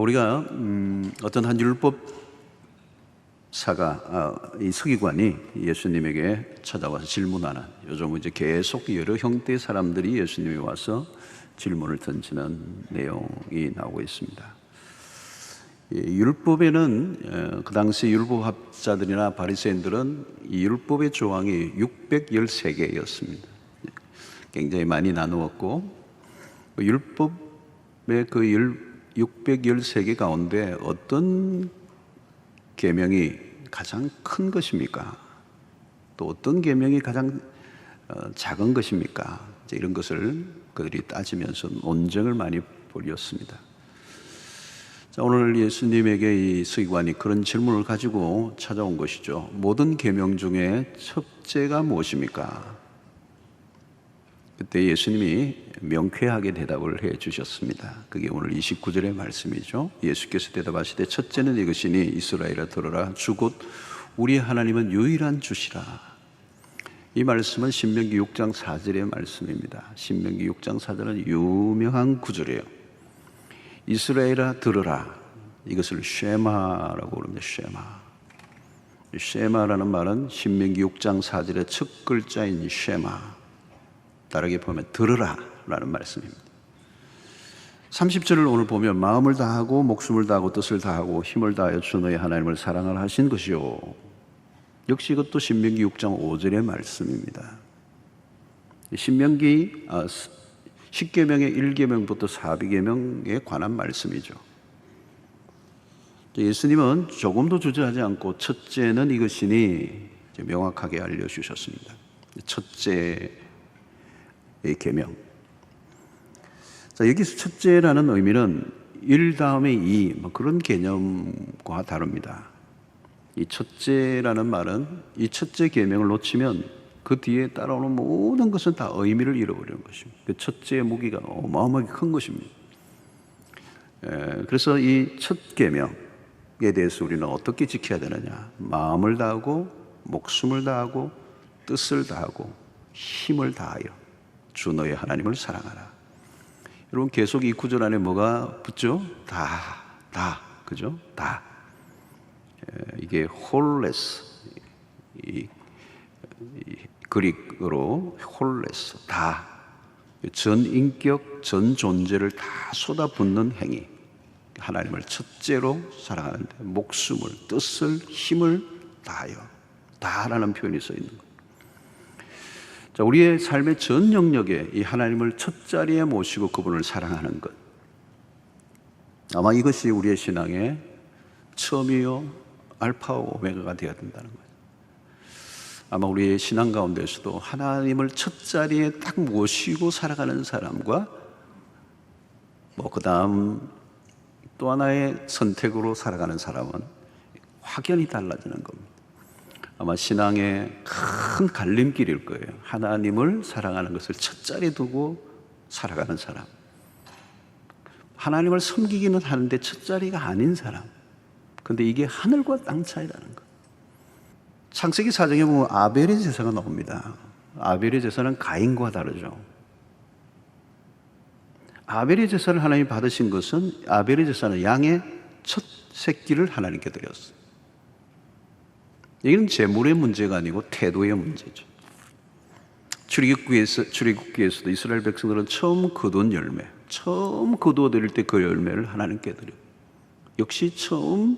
자, 우리가 음, 어떤 한 율법사가 아, 이 서기관이 예수님에게 찾아와서 질문하는 요즘 이제 계속 여러 형태의 사람들이 예수님이 와서 질문을 던지는 내용이 나오고 있습니다. 이 율법에는 어, 그 당시 율법학자들이나 바리새인들은 이 율법의 조항이 613개였습니다. 굉장히 많이 나누었고 그 율법의 그 613개 가운데 어떤 계명이 가장 큰 것입니까? 또 어떤 계명이 가장 어, 작은 것입니까? 이런 것을 그들이 따지면서 논쟁을 많이 벌였습니다. 자, 오늘 예수님에게 이 서기관이 그런 질문을 가지고 찾아온 것이죠. 모든 계명 중에 첫째가 무엇입니까? 그때 예수님이 명쾌하게 대답을 해 주셨습니다. 그게 오늘 29절의 말씀이죠. 예수께서 대답하시되 첫째는 이것이니 이스라엘아 들어라 주곧 우리 하나님은 유일한 주시라. 이 말씀은 신명기 6장 4절의 말씀입니다. 신명기 6장 4절은 유명한 구절이에요. 이스라엘아 들으라. 이것을 쉐마라고 부릅니다. 쉐마. 쉐마라는 말은 신명기 6장 4절의 첫 글자인 쉐마. 다르게 보면 들으라 라는 말씀입니다. 30절을 오늘 보면 마음을 다하고 목숨을 다하고 뜻을 다하고 힘을 다하여 주 너의 하나님을 사랑하라 하신 것이요. 역시 이것도 신명기 6장 5절의 말씀입니다. 신명기 10계명의 1계명부터 4계명에 관한 말씀이죠. 예수님은 조금도 주저하지 않고 첫째는 이것이니 명확하게 알려주셨습니다. 첫째 의 계명. 자, 여기서 첫째라는 의미는 일 다음에 이, 뭐 그런 개념과 다릅니다. 이 첫째라는 말은 이 첫째 계명을 놓치면 그 뒤에 따라오는 모든 것은 다 의미를 잃어버리는 것입니다. 그 첫째의 무기가 어마어마하게 큰 것입니다. 에, 그래서 이 첫 계명에 대해서 우리는 어떻게 지켜야 되느냐? 마음을 다하고 목숨을 다하고 뜻을 다하고 힘을 다하여 주 너의 하나님을 사랑하라. 여러분 계속 이 구절 안에 뭐가 붙죠? 다, 다, 그죠? 다. 이게 홀레스, 이, 이 그릭어로 홀레스, 다. 전 인격, 전 존재를 다 쏟아붓는 행위. 하나님을 첫째로 사랑하는데 목숨을, 뜻을, 힘을 다하여 다라는 표현이 써 있는 거예요. 자, 우리의 삶의 전 영역에 이 하나님을 첫 자리에 모시고 그분을 사랑하는 것. 아마 이것이 우리의 신앙의 처음이요, 알파와 오메가가 되어야 된다는 거예요. 아마 우리의 신앙 가운데서도 하나님을 첫 자리에 딱 모시고 살아가는 사람과 뭐, 그 다음 또 하나의 선택으로 살아가는 사람은 확연히 달라지는 겁니다. 아마 신앙의 큰 갈림길일 거예요. 하나님을 사랑하는 것을 첫자리 두고 살아가는 사람. 하나님을 섬기기는 하는데 첫자리가 아닌 사람. 근데 이게 하늘과 땅 차이라는 거. 창세기 사정에 보면 아벨의 제사가 나옵니다. 아벨의 제사는 가인과 다르죠. 아벨의 제사를 하나님 받으신 것은 아벨의 제사는 양의 첫 새끼를 하나님께 드렸어요. 이건 재물의 문제가 아니고 태도의 문제죠. 출애굽기에서 출애굽기에서도 이스라엘 백성들은 처음 거둔 열매, 처음 거두어 드릴 때 그 열매를 하나님께 드려. 역시 처음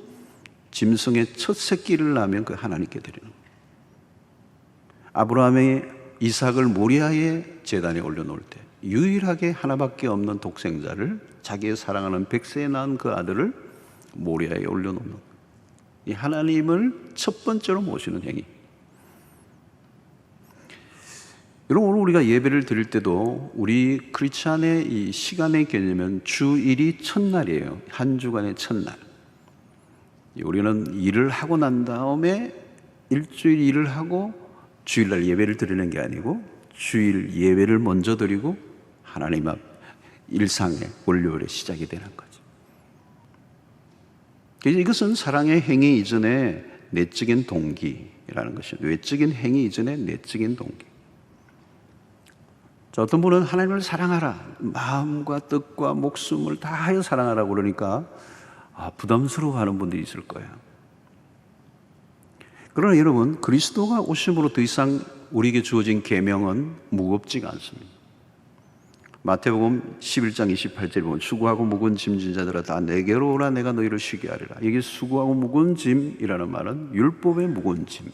짐승의 첫 새끼를 낳으면 그 하나님께 드리는. 아브라함의 이삭을 모리아의 재단에 올려놓을 때 유일하게 하나밖에 없는 독생자를 자기의 사랑하는 백세에 낳은 그 아들을 모리아에 올려놓는. 이 하나님을 첫 번째로 모시는 행위. 여러분 오늘 우리가 예배를 드릴 때도 우리 크리스찬의 이 시간의 개념은 주일이 첫날이에요. 한 주간의 첫날. 우리는 일을 하고 난 다음에 일주일 일을 하고 주일날 예배를 드리는 게 아니고 주일 예배를 먼저 드리고 하나님 앞 일상의 월요일에 시작이 되는 거예요. 이것은 사랑의 행위 이전에 내적인 동기라는 것이죠. 외적인 행위 이전에 내적인 동기. 자, 어떤 분은 하나님을 사랑하라. 마음과 뜻과 목숨을 다하여 사랑하라고 그러니까 아, 부담스러워 하는 분들이 있을 거예요. 그러나 여러분 그리스도가 오심으로 더 이상 우리에게 주어진 계명은 무겁지가 않습니다. 마태복음 11장 28절에 보면 수고하고 무거운 짐진 자들아 다 내게로 오라 내가 너희를 쉬게 하리라. 이게 수고하고 무거운 짐이라는 말은 율법의 무거운 짐.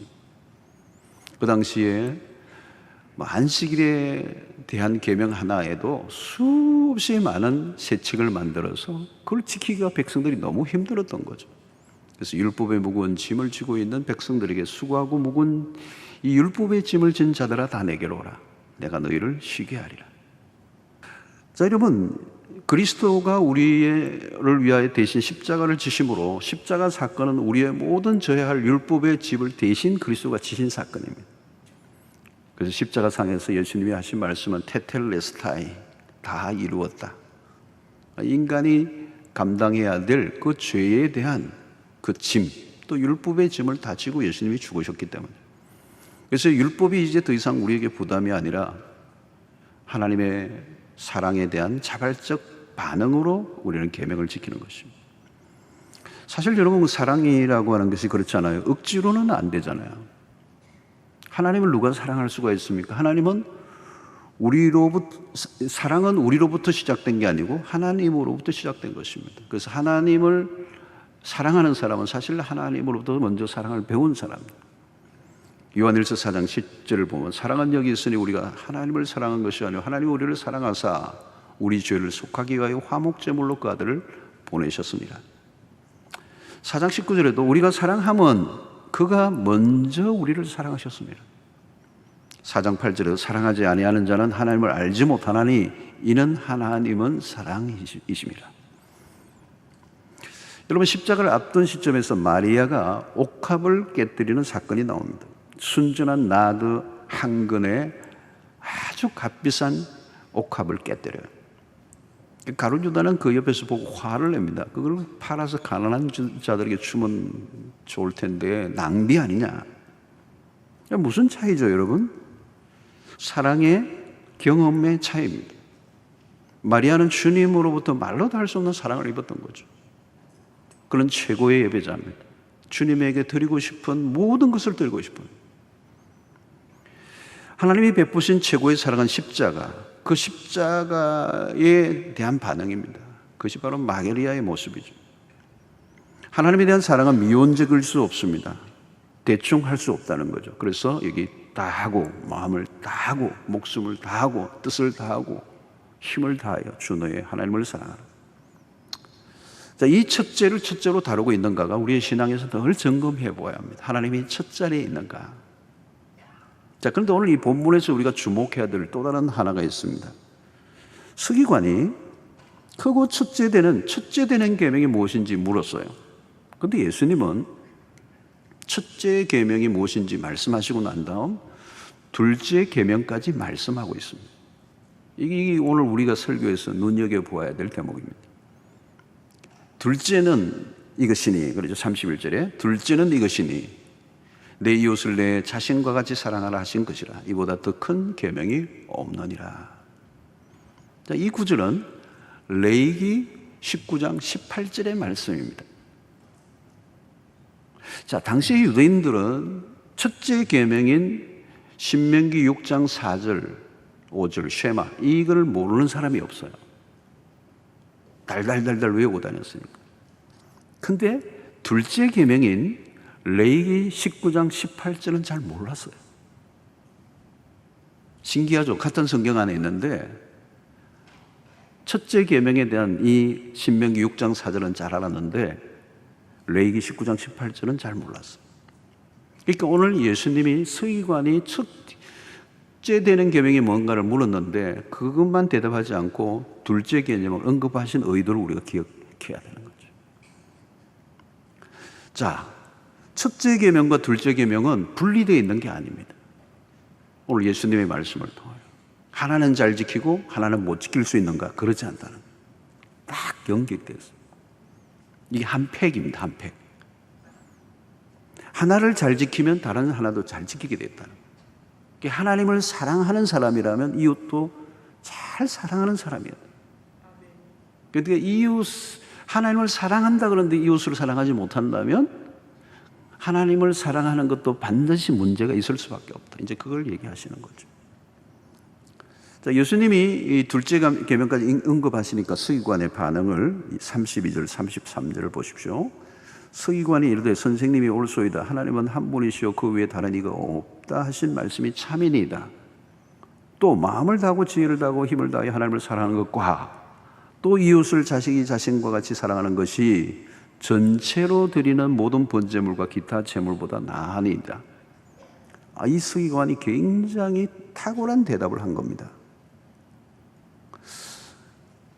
그 당시에 뭐 안식일에 대한 계명 하나에도 수없이 많은 세칙을 만들어서 그걸 지키기가 백성들이 너무 힘들었던 거죠. 그래서 율법의 무거운 짐을 지고 있는 백성들에게 수고하고 무거운 이 율법의 짐을 진 자들아 다 내게로 오라. 내가 너희를 쉬게 하리라. 자, 여러분, 그리스도가 우리를 위하여 대신 십자가를 지심으로 십자가 사건은 우리의 모든 져야 할 율법의 집을 대신 그리스도가 지신 사건입니다. 그래서 십자가 상에서 예수님이 하신 말씀은 테텔레스타이 다 이루었다. 인간이 감당해야 될 그 죄에 대한 그 짐, 또 율법의 짐을 다 지고 예수님이 죽으셨기 때문에. 그래서 율법이 이제 더 이상 우리에게 부담이 아니라 하나님의 사랑에 대한 자발적 반응으로 우리는 계명을 지키는 것입니다. 사실 여러분 사랑이라고 하는 것이 그렇잖아요. 억지로는 안 되잖아요. 하나님을 누가 사랑할 수가 있습니까? 하나님은 우리로부터 사랑은 우리로부터 시작된 게 아니고 하나님으로부터 시작된 것입니다. 그래서 하나님을 사랑하는 사람은 사실 하나님으로부터 먼저 사랑을 배운 사람입니다. 요한일서 4장 10절을 보면 사랑은 여기 있으니 우리가 하나님을 사랑한 것이 아니고 하나님 우리를 사랑하사 우리 죄를 속하기 위하여 화목제물로 그 아들을 보내셨습니다. 4장 19절에도 우리가 사랑함은 그가 먼저 우리를 사랑하셨습니다. 4장 8절에도 사랑하지 아니하는 자는 하나님을 알지 못하나니 이는 하나님은 사랑이십니다. 여러분 십자가를 앞둔 시점에서 마리아가 옥합을 깨뜨리는 사건이 나옵니다. 순전한 나드 한 근에 아주 값비싼 옥합을 깨뜨려요. 가룟 유다는 그 옆에서 보고 화를 냅니다. 그걸 팔아서 가난한 자들에게 주면 좋을 텐데 낭비 아니냐? 무슨 차이죠, 여러분? 사랑의 경험의 차이입니다. 마리아는 주님으로부터 말로도 할 수 없는 사랑을 입었던 거죠. 그런 최고의 예배자입니다. 주님에게 드리고 싶은 모든 것을 드리고 싶은 하나님이 베푸신 최고의 사랑은 십자가, 그 십자가에 대한 반응입니다. 그것이 바로 마게리아의 모습이죠. 하나님에 대한 사랑은 미온적일 수 없습니다. 대충 할 수 없다는 거죠. 그래서 여기 다 하고 마음을 다 하고 목숨을 다 하고 뜻을 다 하고 힘을 다하여 주 너의 하나님을 사랑하라. 자, 이 첫째를 첫째로 다루고 있는가가 우리의 신앙에서 늘 점검해 보아야 합니다. 하나님이 첫 자리에 있는가? 자, 그런데 오늘 이 본문에서 우리가 주목해야 될 또 다른 하나가 있습니다. 서기관이 크고 첫째 되는 첫째 되는 계명이 무엇인지 물었어요. 근데 예수님은 첫째 계명이 무엇인지 말씀하시고 난 다음 둘째 계명까지 말씀하고 있습니다. 이게 오늘 우리가 설교에서 눈여겨 보아야 될 대목입니다. 둘째는 이것이니 그렇죠. 31절에 둘째는 이것이니 내 이웃을 내 자신과 같이 사랑하라 하신 것이라 이보다 더 큰 계명이 없느니라. 자, 이 구절은 레이기 19장 18절의 말씀입니다. 자, 당시 유대인들은 첫째 계명인 신명기 6장 4절, 5절 쉐마 이걸 모르는 사람이 없어요. 달달달달 외우고 다녔으니까. 근데 둘째 계명인 레이기 19장 18절은 잘 몰랐어요. 신기하죠. 같은 성경 안에 있는데 첫째 계명에 대한 이 신명기 6장 4절은 잘 알았는데 레이기 19장 18절은 잘 몰랐어요. 그러니까 오늘 예수님이 서기관이 첫째 되는 계명이 뭔가를 물었는데 그것만 대답하지 않고 둘째 개념을 언급하신 의도를 우리가 기억해야 되는 거죠. 자, 첫째 계명과 둘째 계명은 분리되어 있는 게 아닙니다. 오늘 예수님의 말씀을 통하여 하나는 잘 지키고 하나는 못 지킬 수 있는가 그러지 않다는 딱 연결돼서 이게 한 팩입니다. 한 팩. 하나를 잘 지키면 다른 하나도 잘 지키게 됐다는 하나님을 사랑하는 사람이라면 이웃도 잘 사랑하는 사람이에요. 그러니까 이웃 하나님을 사랑한다 그러는데 이웃을 사랑하지 못한다면 하나님을 사랑하는 것도 반드시 문제가 있을 수밖에 없다. 이제 그걸 얘기하시는 거죠. 자, 예수님이 이 둘째 감- 계명까지 언급하시니까 서기관의 반응을 32절, 33절을 보십시오. 서기관이 이르되 선생님이 옳소이다. 하나님은 한 분이시요 그 외에 다른 이가 없다 하신 말씀이 참이니이다. 또 마음을 다하고 지혜를 다하고 힘을 다하여 하나님을 사랑하는 것과 또 이웃을 자식이 자신과 같이 사랑하는 것이 전체로 드리는 모든 번제물과 기타 제물보다 나으니이다. 아, 이 서기관이 굉장히 탁월한 대답을 한 겁니다.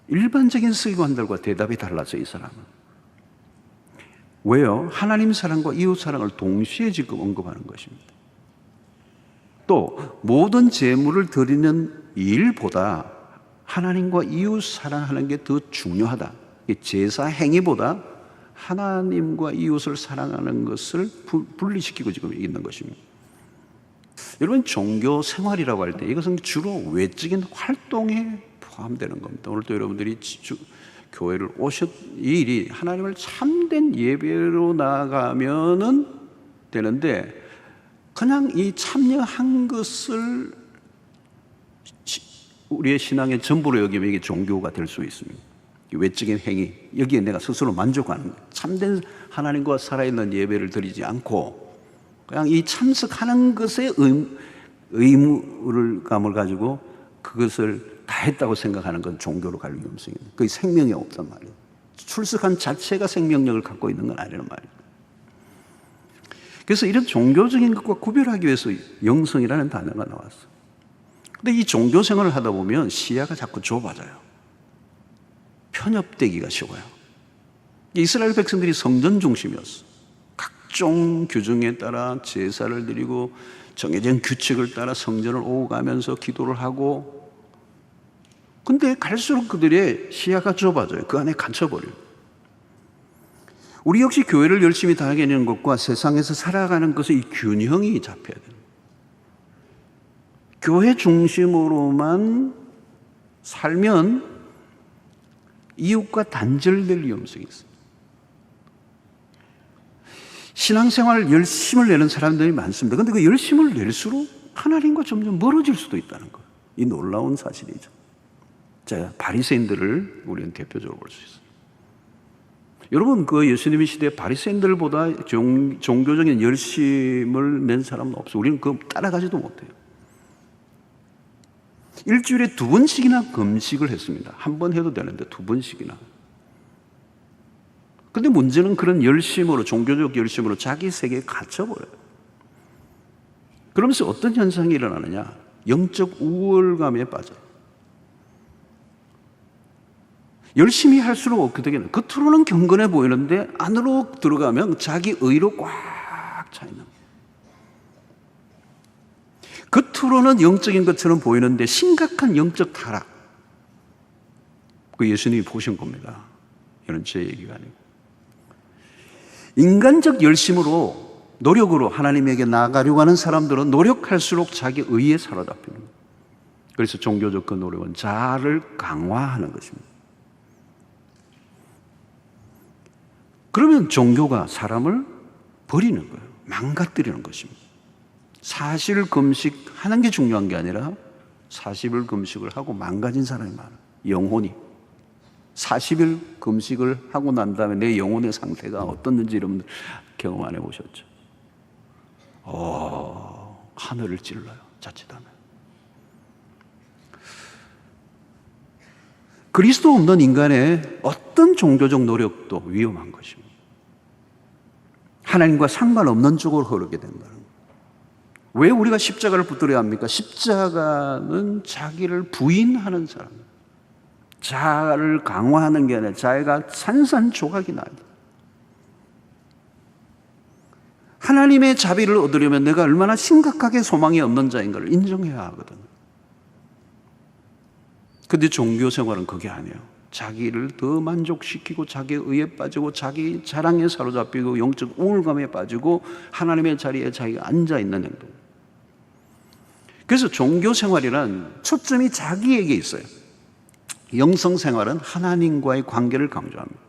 일반적인 서기관들과 대답이 달라서 이 사람은 왜요? 하나님 사랑과 이웃 사랑을 동시에 지금 언급하는 것입니다. 또 모든 제물을 드리는 일보다 하나님과 이웃 사랑하는 게 더 중요하다. 이 제사 행위보다 하나님과 이웃을 사랑하는 것을 부- 분리시키고 지금 있는 것입니다. 여러분 종교 생활이라고 할 때 이것은 주로 외적인 활동에 포함되는 겁니다. 오늘 또 여러분들이 주- 교회를 오셨 이 일이 하나님을 참된 예배로 나아가면은 되는데 그냥 이 참여한 것을 시- 우리의 신앙의 전부로 여기면 이게 종교가 될 수 있습니다. 이 외적인 행위 여기에 내가 스스로 만족하는 거예요. 참된 하나님과 살아있는 예배를 드리지 않고 그냥 이 참석하는 것에 의, 의무감을 가지고 그것을 다 했다고 생각하는 건 종교로 갈 위험성이 있는 그게 생명이 없단 말이에요. 출석한 자체가 생명력을 갖고 있는 건 아니란 말이에요. 그래서 이런 종교적인 것과 구별하기 위해서 영성이라는 단어가 나왔어. 근데 이 종교 생활을 하다 보면 시야가 자꾸 좁아져요. 편협되기가 쉬워요. 이스라엘 백성들이 성전 중심이었어. 각종 규정에 따라 제사를 드리고 정해진 규칙을 따라 성전을 오고 가면서 기도를 하고 근데 갈수록 그들의 시야가 좁아져요. 그 안에 갇혀버려요. 우리 역시 교회를 열심히 다니는 것과 세상에서 살아가는 것의 이 균형이 잡혀야 돼요. 교회 중심으로만 살면 이웃과 단절될 위험성이 있어요. 신앙생활 열심을 내는 사람들이 많습니다. 근데 그 열심을 낼수록 하나님과 점점 멀어질 수도 있다는 거예요. 이 놀라운 사실이죠. 자, 바리새인들을 우리는 대표적으로 볼 수 있어요. 여러분 그 예수님의 시대에 바리새인들보다 종, 종교적인 열심을 낸 사람은 없어요. 우리는 그 따라가지도 못해요. 일주일에 두 번씩이나 금식을 했습니다. 한 번 해도 되는데 두 번씩이나. 근데 문제는 그런 열심으로, 종교적 열심으로 자기 세계에 갇혀버려요. 그러면서 어떤 현상이 일어나느냐? 영적 우월감에 빠져요. 열심히 할수록 어떻게 되냐? 겉으로는 경건해 보이는데 안으로 들어가면 자기 의로 꽉 차 있는 거예요. 겉으로는 영적인 것처럼 보이는데 심각한 영적 타락. 그 예수님이 보신 겁니다. 이런 제 얘기가 아니고. 인간적 열심으로 노력으로 하나님에게 나아가려고 하는 사람들은 노력할수록 자기 의에 사로잡히는. 그래서 종교적 그 노력은 자아를 강화하는 것입니다. 그러면 종교가 사람을 버리는 거예요. 망가뜨리는 것입니다. 사실 금식하는 게 중요한 게 아니라 40일 금식을 하고 망가진 사람이 많아요. 영혼이. 40일 금식을 하고 난 다음에 내 영혼의 상태가 어떻는지 여러분들 경험 안 해보셨죠? 어, 하늘을 찔러요. 자칫하면. 그리스도 없는 인간의 어떤 종교적 노력도 위험한 것입니다. 하나님과 상관없는 쪽으로 흐르게 된다는 거예요. 왜 우리가 십자가를 붙들어야 합니까? 십자가는 자기를 부인하는 사람, 자아를 강화하는 게 아니라 자기가 산산조각이 돼. 하나님의 자비를 얻으려면 내가 얼마나 심각하게 소망이 없는 자인가를 인정해야 하거든. 근데 종교 생활은 그게 아니에요. 자기를 더 만족시키고 자기 의에 빠지고 자기 자랑에 사로잡히고 영적 우울감에 빠지고 하나님의 자리에 자기가 앉아 있는 행동. 그래서 종교 생활이란 초점이 자기에게 있어요. 영성 생활은 하나님과의 관계를 강조합니다.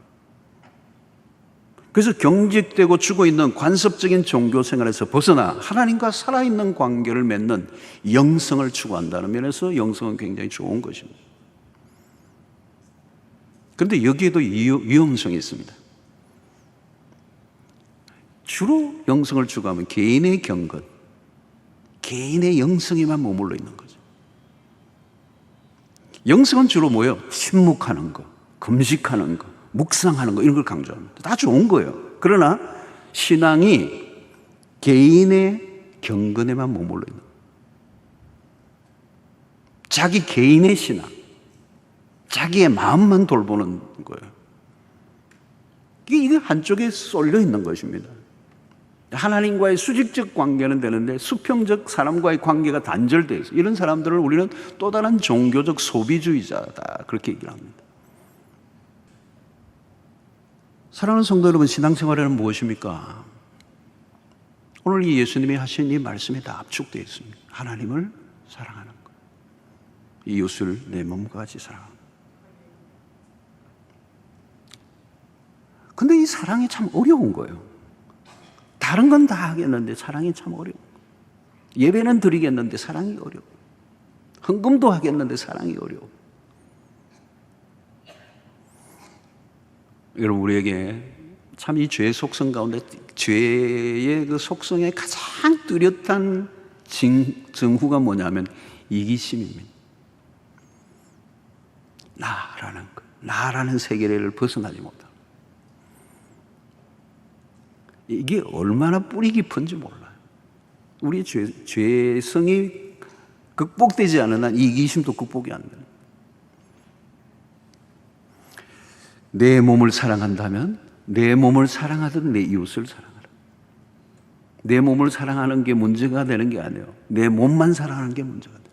그래서 경직되고 죽어 있는 관습적인 종교 생활에서 벗어나 하나님과 살아있는 관계를 맺는 영성을 추구한다는 면에서 영성은 굉장히 좋은 것입니다. 그런데 여기에도 위험성이 있습니다. 주로 영성을 추구하면 개인의 경건, 개인의 영성에만 머물러 있는 거죠. 영성은 주로 뭐예요? 침묵하는 거, 금식하는 거, 묵상하는 거 이런 걸 강조합니다. 다 좋은 거예요. 그러나 신앙이 개인의 경건에만 머물러 있는. 자기 개인의 신앙, 자기의 마음만 돌보는 거예요. 이게 한쪽에 쏠려 있는 것입니다. 하나님과의 수직적 관계는 되는데 수평적 사람과의 관계가 단절되어 있어. 이런 사람들을 우리는 또 다른 종교적 소비주의자다. 그렇게 얘기를 합니다. 사랑하는 성도 여러분, 신앙생활에는 무엇입니까? 오늘 이 예수님이 하신 이 말씀이 다 압축되어 있습니다. 하나님을 사랑하는 것. 이웃을 내 몸과 같이 사랑하는 것. 근데 이 사랑이 참 어려운 거예요. 다른 건 다 하겠는데 사랑이 참 어려워. 예배는 드리겠는데 사랑이 어려워. 헌금도 하겠는데 사랑이 어려워. 여러분 우리에게 참 이 죄의 속성 가운데 죄의 그 속성의 가장 뚜렷한 증후가 뭐냐면 이기심입니다. 나라는 것, 나라는 세계를 벗어나지 못하. 이게 얼마나 뿌리 깊은지 몰라요. 우리 죄, 죄성이 극복되지 않은 한 이기심도 극복이 안 돼요. 내 몸을 사랑한다면 내 몸을 사랑하듯 내 이웃을 사랑하라. 내 몸을 사랑하는 게 문제가 되는 게 아니에요. 내 몸만 사랑하는 게 문제가 돼요.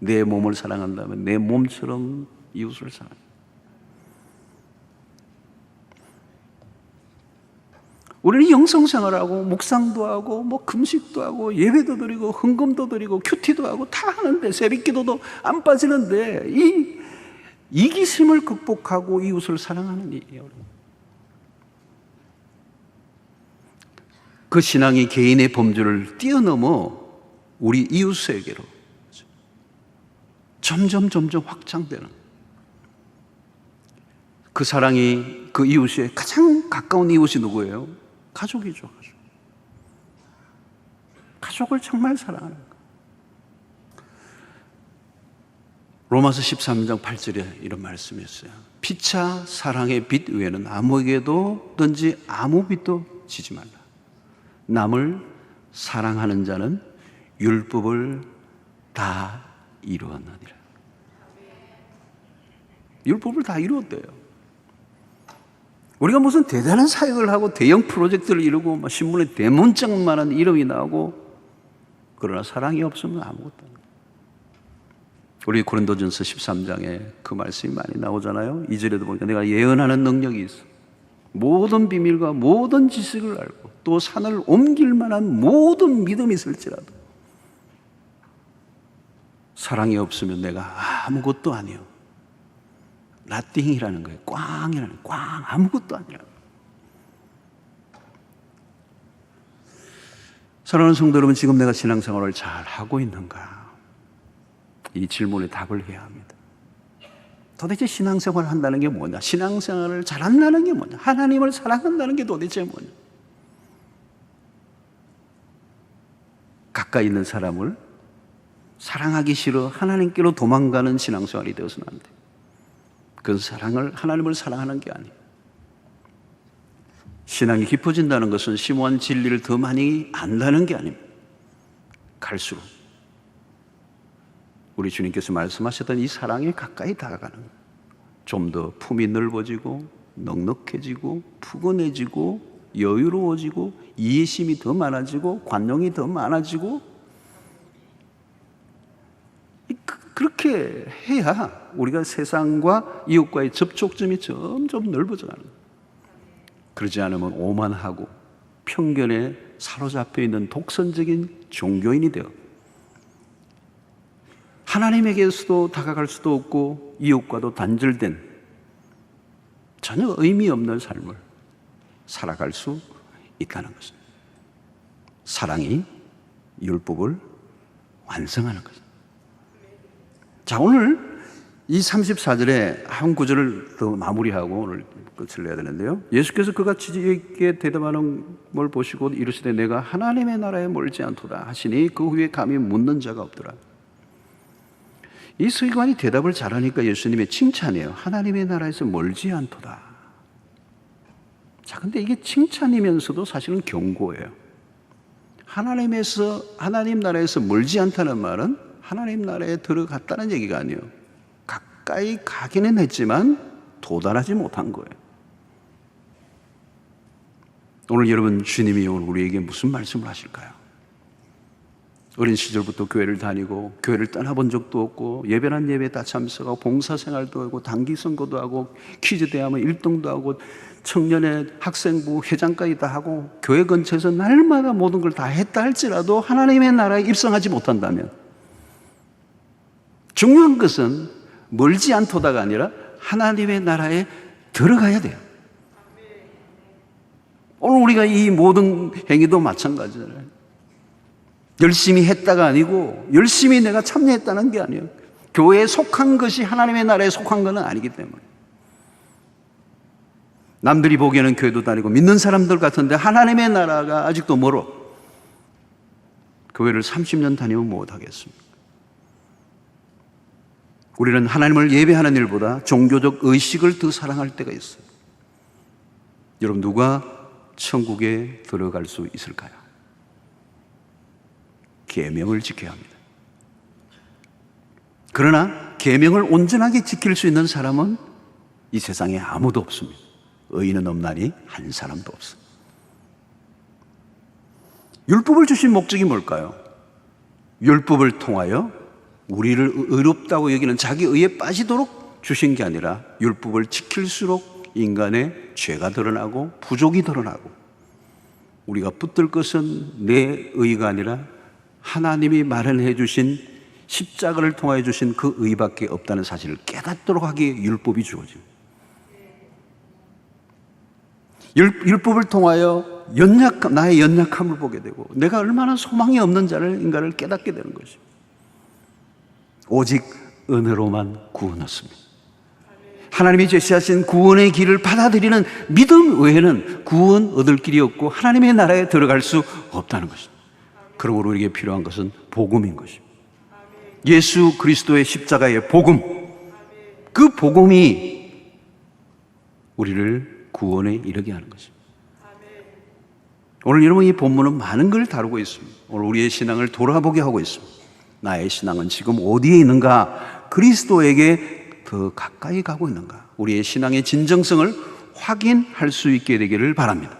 내 몸을 사랑한다면 내 몸처럼 이웃을 사랑해. 우리는 영성생활하고 묵상도 하고 뭐 금식도 하고 예배도 드리고 헌금도 드리고 큐티도 하고 다 하는데 새벽기도도 안 빠지는데 이 이기심을 극복하고 이웃을 사랑하는 일이에요. 그 신앙이 개인의 범주를 뛰어넘어 우리 이웃에게로 점점 점점 확장되는 그 사랑이 그 이웃의 가장 가까운 이웃이 누구예요? 가족이죠. 가족. 가족을 정말 사랑하는 거. 로마서 13장 8절에 이런 말씀이 있어요. 피차 사랑의 빛 외에는 아무에게도 든지 아무 빛도 지지 말라. 남을 사랑하는 자는 율법을 다 이루었느니라. 율법을 다 이루었대요. 우리가 무슨 대단한 사역을 하고 대형 프로젝트를 이루고 막 신문에 대문짝만한 이름이 나오고 그러나 사랑이 없으면 아무것도 안 돼. 우리 고린도전서 13장에 그 말씀이 많이 나오잖아요. 이절에도 보니까 내가 예언하는 능력이 있어. 모든 비밀과 모든 지식을 알고 또 산을 옮길 만한 모든 믿음이 있을지라도 사랑이 없으면 내가 아무것도 아니요. 나띵이라는 거예요. 꽝이라는 꽝 아무것도 아니라. 사랑하는 성도 여러분, 지금 내가 신앙생활을 잘 하고 있는가? 이 질문에 답을 해야 합니다. 도대체 신앙생활을 한다는 게 뭐냐? 신앙생활을 잘한다는 게 뭐냐? 하나님을 사랑한다는 게 도대체 뭐냐? 가까이 있는 사람을 사랑하기 싫어 하나님께로 도망가는 신앙생활이 되어서는 안 돼. 그 사랑을 하나님을 사랑하는 게 아니에요. 신앙이 깊어진다는 것은 심오한 진리를 더 많이 안다는 게 아닙니다. 갈수록 우리 주님께서 말씀하셨던 이 사랑에 가까이 다가가는 좀 더 품이 넓어지고 넉넉해지고 푸근해지고 여유로워지고 이해심이 더 많아지고 관용이 더 많아지고 그렇게 해야 우리가 세상과 이웃과의 접촉점이 점점 넓어져 가는 거예요. 그러지 않으면 오만하고 편견에 사로잡혀 있는 독선적인 종교인이 되어 하나님에게서도 다가갈 수도 없고 이웃과도 단절된 전혀 의미 없는 삶을 살아갈 수 있다는 것입니다. 사랑이 율법을 완성하는 것입니다. 자, 오늘 이 34절에 한 구절을 더 마무리하고 오늘 끝을 내야 되는데요. 예수께서 그같이 이렇게 대답하는 걸 보시고 이르시되 내가 하나님의 나라에 멀지 않도다 하시니 그 후에 감히 묻는 자가 없더라. 이 서기관이 대답을 잘하니까 예수님의 칭찬이에요. 하나님의 나라에서 멀지 않도다. 자, 근데 이게 칭찬이면서도 사실은 경고예요. 하나님에서, 하나님 나라에서 멀지 않다는 말은 하나님 나라에 들어갔다는 얘기가 아니에요. 가까이 가기는 했지만 도달하지 못한 거예요. 오늘 여러분 주님이 오늘 우리에게 무슨 말씀을 하실까요? 어린 시절부터 교회를 다니고 교회를 떠나본 적도 없고 예배란 예배 다 참석하고 봉사 생활도 하고 단기 선거도 하고 퀴즈 대하면 1등도 하고 청년회 학생부 회장까지 다 하고 교회 근처에서 날마다 모든 걸 다 했다 할지라도 하나님의 나라에 입성하지 못한다면 중요한 것은 멀지 않도다가 아니라 하나님의 나라에 들어가야 돼요. 오늘 우리가 이 모든 행위도 마찬가지잖아요. 열심히 했다가 아니고 열심히 내가 참여했다는 게 아니에요. 교회에 속한 것이 하나님의 나라에 속한 것은 아니기 때문에. 남들이 보기에는 교회도 다니고 믿는 사람들 같은데 하나님의 나라가 아직도 멀어. 교회를 30년 다니면 못하겠습니까? 우리는 하나님을 예배하는 일보다 종교적 의식을 더 사랑할 때가 있어요. 여러분, 누가 천국에 들어갈 수 있을까요? 계명을 지켜야 합니다. 그러나 계명을 온전하게 지킬 수 있는 사람은 이 세상에 아무도 없습니다. 의인은 없나니 한 사람도 없어. 율법을 주신 목적이 뭘까요? 율법을 통하여 우리를 의롭다고 여기는 자기 의에 빠지도록 주신 게 아니라 율법을 지킬수록 인간의 죄가 드러나고 부족이 드러나고 우리가 붙들 것은 내 의가 아니라 하나님이 마련해 주신 십자가를 통하여 주신 그 의밖에 없다는 사실을 깨닫도록 하기에 율법이 주어집니다. 율법을 통하여 연약 나의 연약함을 보게 되고 내가 얼마나 소망이 없는 자를 인간을 깨닫게 되는 것입니다. 오직 은혜로만 구원 얻습니다. 하나님이 제시하신 구원의 길을 받아들이는 믿음 외에는 구원 얻을 길이 없고 하나님의 나라에 들어갈 수 없다는 것입니다. 그러므로 우리에게 필요한 것은 복음인 것입니다. 예수 그리스도의 십자가의 복음. 그 복음이 우리를 구원에 이르게 하는 것입니다. 오늘 여러분 이 본문은 많은 걸 다루고 있습니다. 오늘 우리의 신앙을 돌아보게 하고 있습니다. 나의 신앙은 지금 어디에 있는가? 그리스도에게 더 가까이 가고 있는가? 우리의 신앙의 진정성을 확인할 수 있게 되기를 바랍니다.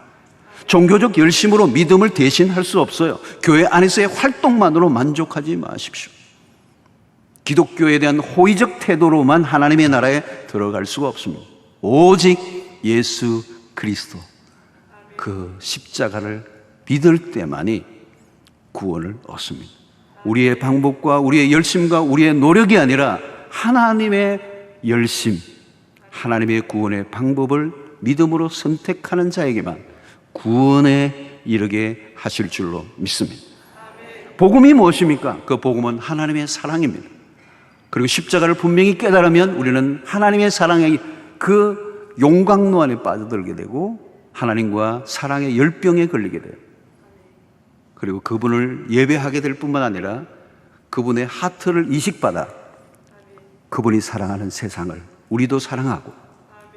종교적 열심으로 믿음을 대신할 수 없어요. 교회 안에서의 활동만으로 만족하지 마십시오. 기독교에 대한 호의적 태도로만 하나님의 나라에 들어갈 수가 없습니다. 오직 예수 그리스도 그 십자가를 믿을 때만이 구원을 얻습니다. 우리의 방법과 우리의 열심과 우리의 노력이 아니라 하나님의 열심, 하나님의 구원의 방법을 믿음으로 선택하는 자에게만 구원에 이르게 하실 줄로 믿습니다. 복음이 무엇입니까? 그 복음은 하나님의 사랑입니다. 그리고 십자가를 분명히 깨달으면 우리는 하나님의 사랑의 그 용광로 안에 빠져들게 되고 하나님과 사랑의 열병에 걸리게 돼요. 그리고 그분을 예배하게 될 뿐만 아니라 그분의 하트를 이식받아 그분이 사랑하는 세상을 우리도 사랑하고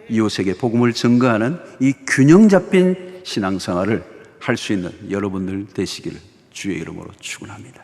이웃에게 복음을 증거하는 이 균형 잡힌 신앙생활을 할 수 있는 여러분들 되시기를 주의 이름으로 축원합니다.